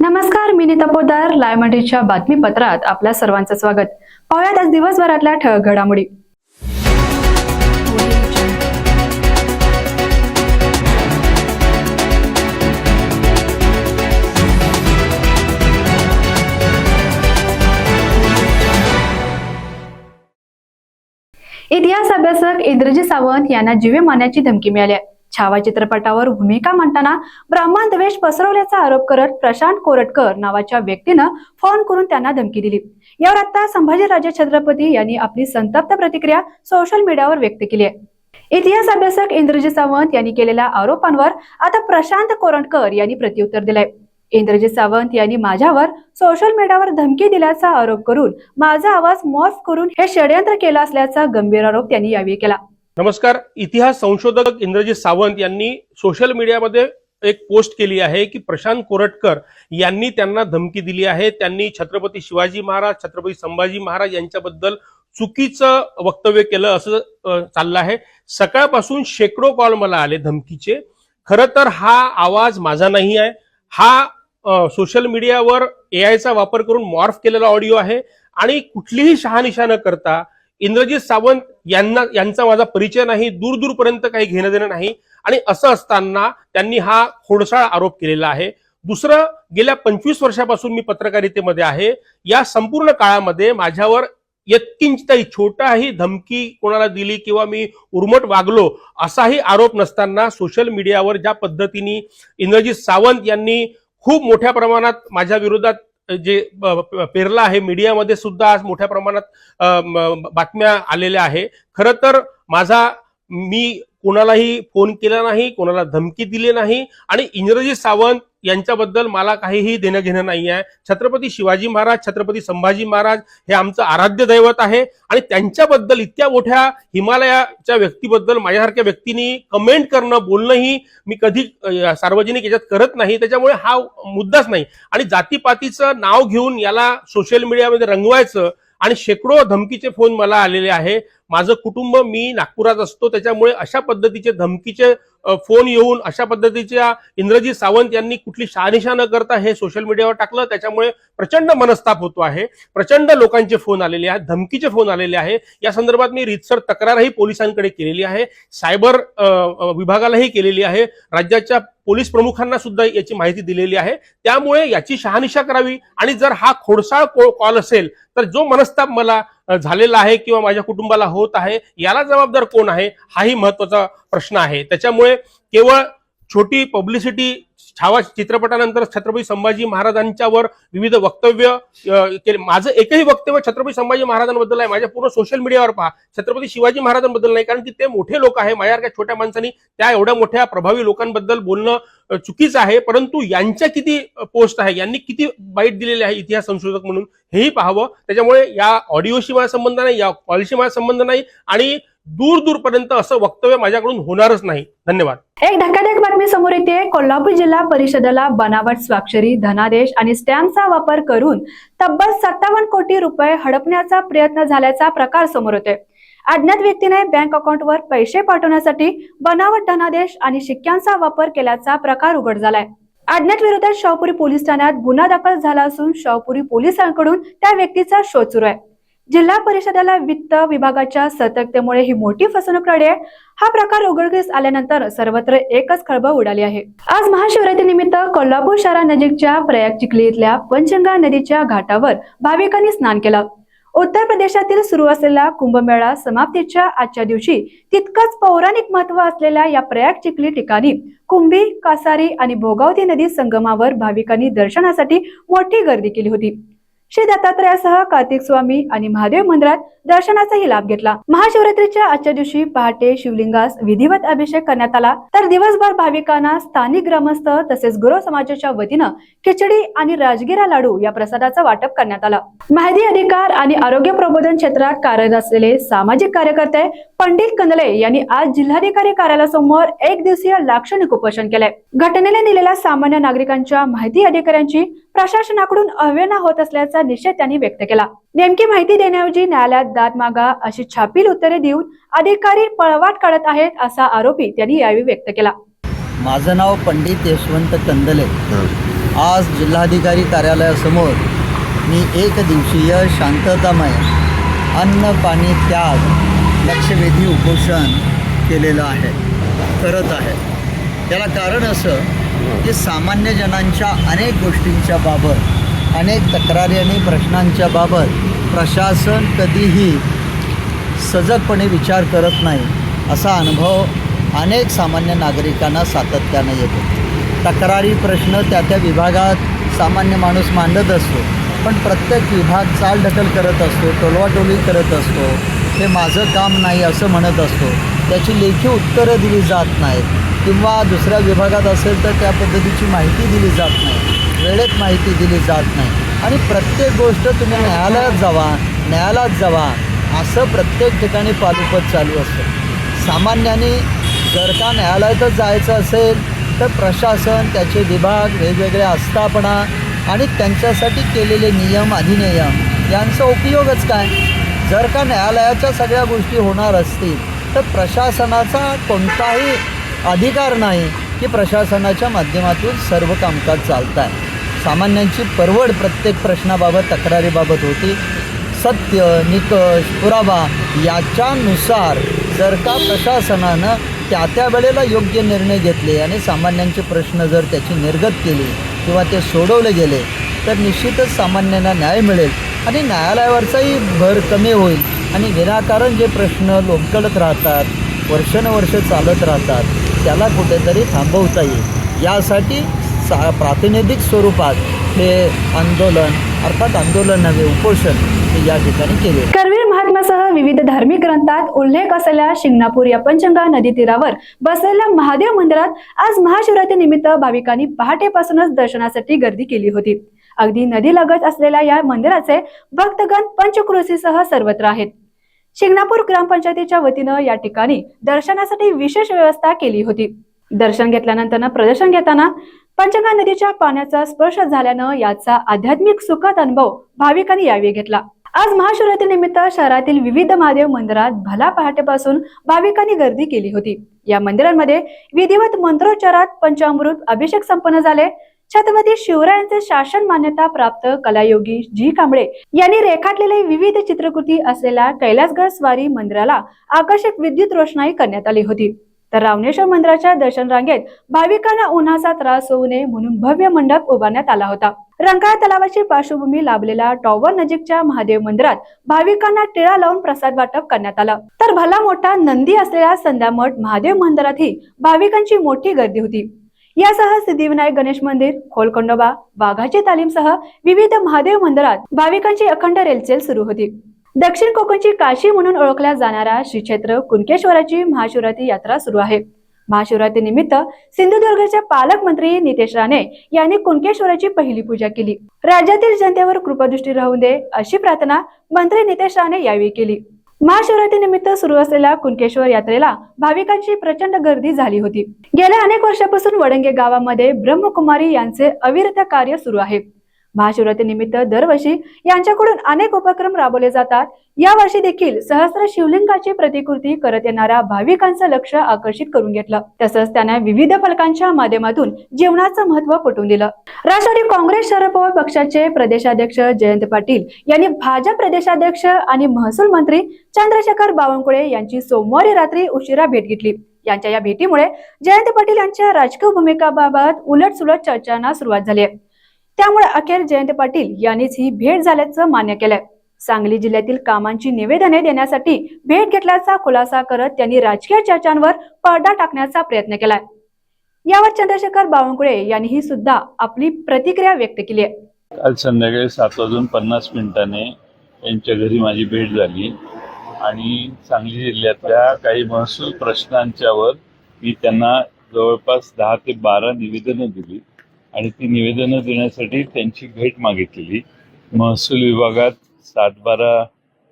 नमस्कार मी तपोदार लायमंडीच्या बातमीपत्रात आपल्या सर्वांचं स्वागत. पाहुयात आज दिवसभरातल्या ठळक घडामोडी. इतिहास अभ्यासक इंद्रजी सावंत यांना जीवे मारण्याची धमकी मिळाली आहे. छावा चित्रपटावर भूमिका मांडताना ब्राह्मण द्वेष पसरवल्याचा आरोप करत प्रशांत कोरटकर नावाच्या व्यक्तीनं फोन करून त्यांना धमकी दिली. यावर आता संभाजीराजे छत्रपती यांनी आपली संतप्त प्रतिक्रिया सोशल मीडियावर व्यक्त केली आहे. इतिहास अभ्यासक इंद्रजी सावंत यांनी केलेल्या आरोपांवर आता प्रशांत कोरटकर यांनी प्रत्युत्तर दिलंय. इंद्रजित सावंत यांनी माझ्यावर सोशल मीडियावर धमकी दिल्याचा आरोप करून माझा आवाज मॉर्फ करून हे षडयंत्र केलं असल्याचा गंभीर आरोप त्यांनी यावेळी केला. नमस्कार. इतिहास संशोधक इंद्रजित सावंत यांनी सोशल मीडियामध्ये एक पोस्ट केली आहे की प्रशांत कोरटकर यांनी त्यांना धमकी दिली आहे. त्यांनी छत्रपती शिवाजी महाराज छत्रपती संभाजी महाराज यांच्याबद्दल चुकीचं वक्तव्य केलं असं चाललं आहे. सकाळपासून शेकडो कॉल मला आले धमकीचे. खरं तर हा आवाज माझा नाही आहे. हा सोशल मीडियावर एआयचा वापर करून मॉर्फ केलेला ऑडिओ आहे. आणि कुठलीही शहानिशा न करता इंद्रजित सावंत यांना यांचा माझा परिचय नाही दूर दूरपर्यंत काही घेणं देणं नाही. आणि असं असताना त्यांनी हा खोडसाळ आरोप केलेला आहे. दुसरं गेल्या पंचवीस वर्षापासून मी पत्रकारितेमध्ये आहे. या संपूर्ण काळामध्ये माझ्यावर यत्किंचितही छोटाही धमकी कोणाला दिली किंवा मी उर्मट वागलो असाही आरोप नसताना सोशल मीडियावर ज्या पद्धतीने इंद्रजित सावंत यांनी खूप मोठ्या प्रमाणात माझ्या विरोधात जे पेरला पेरलं आहे मीडियामध्ये सुद्धा आज मोठ्या प्रमाणात बातम्या आलेल्या आहे. खरं तर माझा मी कोणालाही फोन केला नाही कोणाला धमकी दिली नाही. आणि इंग्रजी सावंत यांच्याबद्दल मला काहीही देणं घेणं नाही आहे छत्रपती शिवाजी महाराज छत्रपती संभाजी महाराज हे आमचं आराध्य दैवत आहे. आणि त्यांच्याबद्दल इतक्या मोठ्या हिमालयाच्या व्यक्तीबद्दल माझ्यासारख्या व्यक्तींनी कमेंट करणं बोलणंही मी कधी सार्वजनिक याच्यात करत नाही. त्याच्यामुळे हा मुद्दाच नाही. आणि जातीपातीचं नाव घेऊन याला सोशल मीडियामध्ये रंगवायचं आणि शेकडो धमकीचे फोन मला आलेले आहे. माझं कुटुंब मी नागपुरात असतो त्याच्यामुळे अशा पद्धतीचे धमकीचे फोन येऊन अशा पद्धतीच्या इंद्रजी सावंत यांनी कुठली शहानिशा न करता हे सोशल मीडियावर टाकलं. त्याच्यामुळे प्रचंड मनस्ताप होतो आहे. प्रचंड लोकांचे फोन आलेले आहेत धमकीचे फोन आलेले आहे. या संदर्भात मी रितसर तक्रारही पोलिसांकडे केलेली आहे. सायबर विभागालाही केलेली आहे. राज्याच्या पोलीस प्रमुखांना सुद्धा याची माहिती दिलेली आहे. त्यामुळे याची शहानिशा करावी. आणि जर हा खोडसाळ कॉल असेल तर जो मनस्ताप मला झालेला आहे किंवा माझ्या कुटुंबाला होत आहे याला जबाबदार कोण आहे हाही महत्त्वाचा प्रश्न आहे. त्याच्यामुळे केवळ छोटी पब्लिसिटी छावा चित्रपटानंतर छत्रपती संभाजी महाराजांच्यावर विविध वक्तव्य केले. माझं एकही वक्तव्य छत्रपती संभाजी महाराजांबद्दल आहे माझ्या पूर्ण सोशल मीडियावर पहा. छत्रपती शिवाजी महाराजांबद्दल नाही. कारण की ते मोठे लोक आहे. माझ्यासारख्या छोट्या माणसांनी त्या एवढ्या मोठ्या प्रभावी लोकांबद्दल बोलणं चुकीचं आहे. परंतु यांच्या किती पोस्ट आहे? यांनी किती बाईट दिलेले आहे इतिहास संशोधक म्हणून? हेही पाहावं. त्याच्यामुळे या ऑडिओशी माझा संबंध नाही या कॉलशी माझा संबंध नाही. आणि दूर दूरपर्यंत असं वक्तव्य माझ्याकडून होणारच नाही. धन्यवाद. एक धक्कादायक बातमी समोर येते. कोल्हापूर जिल्हा परिषदेला बनावट स्वाक्षरी धनादेश आणि स्टॅम्पचा वापर करून तब्बल सत्तावन्न कोटी रुपये हडपण्याचा प्रयत्न झाल्याचा प्रकार समोर येतोय. अज्ञात व्यक्तीने बँक अकाउंटवर पैसे पाठवण्यासाठी बनावट धनादेश आणि शिक्क्यांचा वापर केल्याचा प्रकार उघड झालाय. अज्ञात विरोधात शाहपुरी पोलीस ठाण्यात गुन्हा दाखल झाला असून शाहपुरी पोलिसांकडून त्या व्यक्तीचा शोध सुरू आहे. जिल्हा परिषदेला वित्त विभागाच्या सतर्कतेमुळे ही मोठी फसवणूक आहे. हा प्रकार उघडकीस आल्यानंतर सर्वत्र एकच खळबळ उडाली आहे. आज महाशिवरात्री निमित्त कोल्हापूर शहरानजीकच्या प्रयाग चिखली इथल्या पंचगंगा नदीच्या घाटावर भाविकांनी स्नान केलं. उत्तर प्रदेशातील सुरू असलेला कुंभमेळा समाप्तीच्या आजच्या दिवशी तितकंच पौराणिक महत्त्व असलेल्या या प्रयाग चिखली ठिकाणी कुंभी कासारी आणि भोगावती नदी संगमावर भाविकांनी दर्शनासाठी मोठी गर्दी केली होती. श्री दत्तात्रयासह कार्तिक स्वामी आणि महादेव मंदिरात दर्शनाचाही लाभ घेतला. महाशिवरात्रीच्या आजच्या दिवशी पहाटे शिवलिंगास विधिवत अभिषेक करण्यात आला. तर दिवसभर भाविकांना स्थानिक ग्रामस्थ तसेच गुरु समाजाच्या वतीनं खिचडी आणि राजगिरा लाडू या प्रसादाचं वाटप करण्यात आलं. माहिती अधिकार आणि आरोग्य प्रबोधन क्षेत्रात कार्यरत असलेले सामाजिक कार्यकर्ते पंडित कंदले यांनी आज जिल्हाधिकारी कार्यालयासमोर एक दिवसीय लाक्षणिक उपोषण केलंय. घटनेला दिलेल्या सामान्य नागरिकांच्या माहिती अधिकाऱ्यांची प्रशासनाकडून अवहेलना होत असल्याचं निषेध त्यांनी व्यक्त केला. नेमकी माहिती देण्याऐवजी न्यायालयात दाद मागा अशी छापील उत्तरे देऊन अधिकारी पळवाट काढत आहेत असा आरोपी त्यांनी यावेळी व्यक्त केला. माझं नाव पंडित यशवंत कंदले. आज जिल्हाधिकारी कार्यालयासमोर मी एक दिवसीय शांततामय अन्न पाणी त्याग लक्षवेधी उपोषण केलेलं आहे करत आहे. त्याला कारण असं की सामान्य जनांच्या अनेक गोष्टींच्या बाबत अनेक तक्रारी आणि प्रश्नांच्या बाबत प्रशासन कधीही सजगपणे विचार करत नाही असा अनुभव अनेक सामान्य नागरिकांना सातत्यानं येतो. तक्रारी प्रश्न त्या त्या विभागात सामान्य माणूस मांडत असतो पण प्रत्येक विभाग चालढकल करत असतो टोलवाटोली करत असतो हे माझं काम नाही असं म्हणत असतो. त्याची लेखी उत्तरं दिली जात नाहीत किंवा दुसऱ्या विभागात असेल तर त्या पद्धतीची माहिती दिली जात नाही. वेळेत माहिती दिली जात नाही. आणि प्रत्येक गोष्ट तुम्ही न्यायालयात जावा न्यायालयात जावा असं प्रत्येक ठिकाणी पालुपत चालू असतं. सामान्याने जर का न्यायालयातच जायचं असेल तर प्रशासन त्याचे विभाग वेगवेगळे आस्थापना आणि त्यांच्यासाठी केलेले नियम अधिनियम यांचा उपयोगच काय? जर का न्यायालयाच्या सगळ्या गोष्टी होणार असतील तर प्रशासनाचा कोणताही अधिकार नाही की प्रशासनाच्या माध्यमातून सर्व कामकाज चालत आहे सामान्यांची परवड प्रत्येक प्रश्नाबाबत तक्रारीबाबत होती. सत्य निकष पुरावा याच्यानुसार जर का प्रशासनानं त्या त्या वेळेला योग्य निर्णय घेतले आणि सामान्यांचे प्रश्न जर त्याची निर्गत केली किंवा ते सोडवले गेले तर निश्चितच सामान्यांना न्याय मिळेल आणि न्यायालयावरचाही भर कमी होईल आणि विनाकारण जे प्रश्न लोंबकळत राहतात वर्षानुवर्ष चालत राहतात त्याला कुठेतरी थांबवता येईल. यासाठी सा प्रातिनिधिक स्वरूपात हे आंदोलन अर्थात आंदोलन नव्हे उपोषण हे या ठिकाणी केले. करवीर महात्म्यासह विविध धार्मिक ग्रंथात उल्लेख असलेल्या शिंगणापूर या पंचंगा नदी तीरावर बसलेल्या महादेव मंदिरात आज महाशिवरात्री निमित्त भाविकांनी पहाटेपासूनच दर्शनासाठी गर्दी केली होती. अगदी नदीलगत असलेल्या या मंदिराचे भक्तगण पंचक्रोशीसह सर्वत्र आहेत. शिंगणापूर ग्रामपंचायतीच्या वतीनं या ठिकाणी दर्शनासाठी विशेष व्यवस्था केली होती. दर्शन घेतल्यानंतर प्रदर्शन घेताना पंचगंगा नदीच्या पाण्याचा स्पर्श झाल्यानं याचा आध्यात्मिक सुखद अनुभव भाविकांनी यावेळी घेतला. आज महाशिवरात्री निमित्त शहरातील विविध महादेव मंदिरात भला पहाटेपासून भाविकांनी गर्दी केली होती. या मंदिरांमध्ये विधिवत मंत्रोच्चारात पंचामृत अभिषेक संपन्न झाले. छत्रपती शिवरायांचे शासन मान्यता प्राप्त कलायोगी जी कांबळे यांनी रेखाटलेले विविध चित्रकृती असलेल्या कैलासगड स्वारी मंदिराला आकर्षक विद्युत रोषणाई करण्यात आली होती. तर रावणेश्वर मंदिराच्या दर्शन रांगेत भाविकांना उन्हाचा त्रास होऊ नये म्हणून भव्य मंडप उभारण्यात आला होता. रंकाळा तलावाची पार्श्वभूमी लाभलेल्या टॉवर नजीकच्या महादेव मंदिरात भाविकांना टिळा लावून प्रसाद वाटप करण्यात आला. तर भला मोठा नंदी असलेल्या संध्यामठ महादेव मंदिरातही भाविकांची मोठी गर्दी होती. यासह सिद्धिविनायक गणेश मंदिर खोलकोंडोबा वाघाची तालीमसह विविध महादेव मंदिरात भाविकांची अखंड रेलचेल सुरू होती. दक्षिण कोकणची काशी म्हणून ओळखल्या जाणाऱ्या श्री क्षेत्र कुणकेश्वराची महाशिवरात्री यात्रा सुरू आहे. महाशिवरात्री निमित्त सिंधुदुर्गचे पालकमंत्री नितेश राणे यांनी कुणकेश्वराची पहिली पूजा केली. राज्यातील जनतेवर कृपादृष्टी राहून दे अशी प्रार्थना मंत्री नितेश राणे यावेळी केली. महाशिवरात्री निमित्त सुरू असलेल्या कुणकेश्वर यात्रेला भाविकांची प्रचंड गर्दी झाली होती. गेल्या अनेक वर्षापासून वडंगे गावामध्ये ब्रह्मकुमारी यांचे अविरत कार्य सुरू आहे. महाशिवरात्री निमित्त दरवर्षी यांच्याकडून अनेक उपक्रम राबवले जातात. या वर्षी देखील सहस्र शिवलिंगाची प्रतिकृती करत येणाऱ्या भाविकांचं लक्ष आकर्षित करून घेतलं. तसंच त्यांना विविध फलकांच्या माध्यमातून जीवनाचं महत्त्व पटवून दिलं. राष्ट्रवादी काँग्रेस शरद पवार पक्षाचे प्रदेशाध्यक्ष जयंत पाटील यांनी भाजप प्रदेशाध्यक्ष आणि महसूल मंत्री चंद्रशेखर बावनकुळे यांची सोमवारी रात्री उशिरा भेट घेतली. यांच्या या भेटीमुळे जयंत पाटील यांच्या राजकीय भूमिकाबाबत उलटसुलट चर्चांना सुरुवात झाली आहे. त्यामुळे अखेर जयंत पाटील यांनीच ही भेट झाल्याचं मान्य केलंय. सांगली जिल्ह्यातील कामांची निवेदने देण्यासाठी भेट घेतल्याचा खुलासा करत त्यांनी राजकीय चर्चांवर पडदा टाकण्याचा प्रयत्न केलाय. यावर चंद्रशेखर बावनकुळे यांनीही सुद्धा आपली प्रतिक्रिया व्यक्त केली आहे. काल संध्याकाळी सात वाजून पन्नास मिनिटाने यांच्या घरी माझी भेट झाली आणि सांगली जिल्ह्यातल्या काही महसूल प्रश्नांच्यावर मी त्यांना जवळपास दहा ते बारा निवेदनं दिली. आणि ती निवेदनं देण्यासाठी त्यांची भेट मागितलेली. महसूल विभागात सात बारा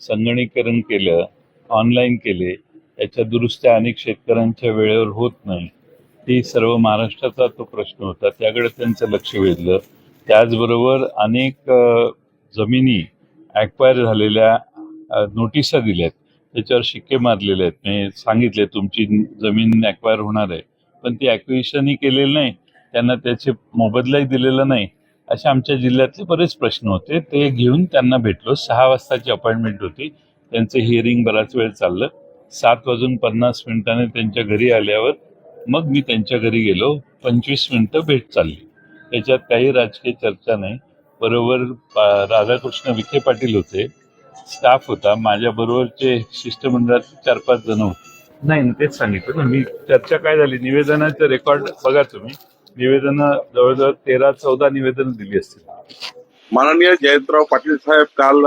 संगणीकरण केलं ऑनलाईन केले. याच्या दुरुस्त्या अनेक शेतकऱ्यांच्या वेळेवर होत नाही. ती सर्व महाराष्ट्राचा तो प्रश्न होता. त्याकडे त्यांचं लक्ष वेधलं. त्याचबरोबर अनेक जमिनी ॲक्वायर झालेल्या नोटिसा नोटिसा दिल्यात. त्याच्यावर शिक्के मारलेले आहेत. म्हणजे सांगितले तुमची जमीन ॲक्वायर होणार आहे. पण ती ॲक्विशनही केलेलं नाही. त्यांना त्याचे मोबदलाही दिलेला नाही असे आमच्या जिल्ह्यातले बरेच प्रश्न होते. ते घेऊन त्यांना भेटलो. सहा वाजताची अपॉइंटमेंट होती. त्यांचं हिअरिंग बराच वेळ चाललं. सात वाजून पन्नास मिनिटाने त्यांच्या घरी आल्यावर मग मी त्यांच्या घरी गेलो. पंचवीस मिनिटं भेट चालली. त्याच्यात काही राजकीय चर्चा नाही. बरोबर राधाकृष्ण विखे पाटील होते. स्टाफ होता. माझ्या बरोबरचे शिष्टमंडळात चार पाच जण होते. नाही ना, तेच सांगितलं ना. मी चर्चा काय झाली? निवेदनाचं रेकॉर्ड बघा तुम्ही. निवेदनं जवळजवळ तेरा चौदा निवेदन दिली असतील. माननीय जयंतराव पाटील साहेब काल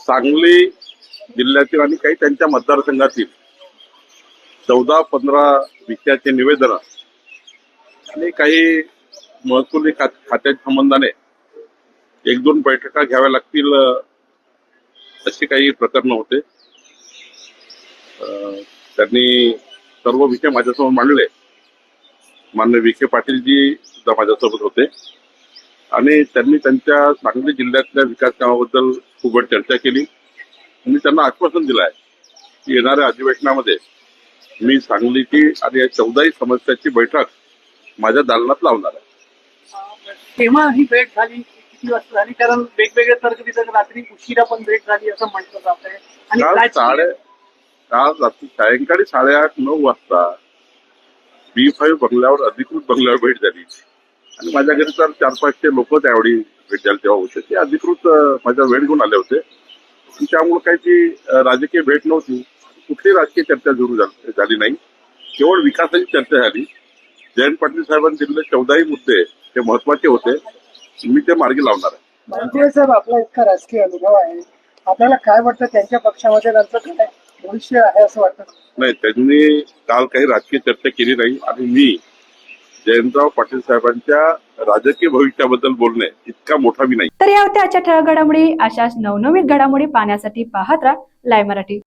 सांगली जिल्ह्यातील आणि काही त्यांच्या मतदारसंघातील चौदा पंधरा विषयाचे निवेदन आणि काही महसुली खात खात्याच्या संबंधाने एक दोन बैठका घ्याव्या लागतील अशी काही प्रकरणं होते. त्यांनी सर्व विषय माझ्यासमोर मांडले. माननीय विखे पाटीलजी सुद्धा माझ्यासोबत होते. आणि त्यांनी त्यांच्या सांगली जिल्ह्यातल्या विकास कामाबद्दल खूप चर्चा केली. मी त्यांना आश्वासन दिलं आहे की येणाऱ्या अधिवेशनामध्ये मी सांगलीची आणि या चौदाही समस्याची बैठक माझ्या दालनात लावणार आहे. तेव्हा ही भेट झाली? किती वाजता? झाली कारण वेगवेगळे तर्क तिथं रात्री उशिरा पण भेट झाली असं म्हटलं जात आहे आणि काल साडे काल रात्री सायंकाळी साडेआठ नऊ वाजता बी फाईव्ह बंगल्यावर अधिकृत बंगल्यावर भेट झाली आणि माझ्या घरी तर चार पाचशे लोक त्यावेळी भेट झाले तेव्हा होते. ते अधिकृत माझ्या माझा वेळ घेऊन आले होते. त्यामुळे काही ती राजकीय भेट नव्हती. कुठली राजकीय चर्चा सुरू झाली नाही. केवळ विकासाची चर्चा झाली. जयंत पाटील साहेबांनी दिलेले चौदाही मुद्दे हे महत्त्वाचे होते. मी ते मार्गी लावणार आहे. भारतीय साहेब आपला इतका राजकीय अनुभव आहे. आपल्याला काय वाटतं त्यांच्या पक्षामध्ये त्यांचं काय भविष्य आहे असं वाटतं? नाही त्यांनी काल काही राजकीय चर्चा केली नाही. आणि मी जयंतराव पाटील साहेबांच्या राजकीय भविष्याबद्दल बोलणे इतका मोठा मी नाही. तर या होत्या आजच्या ठळक घडामोडी. अशाच नवनवीन घडामोडी पाहण्यासाठी पाहत राहा लाय मराठी.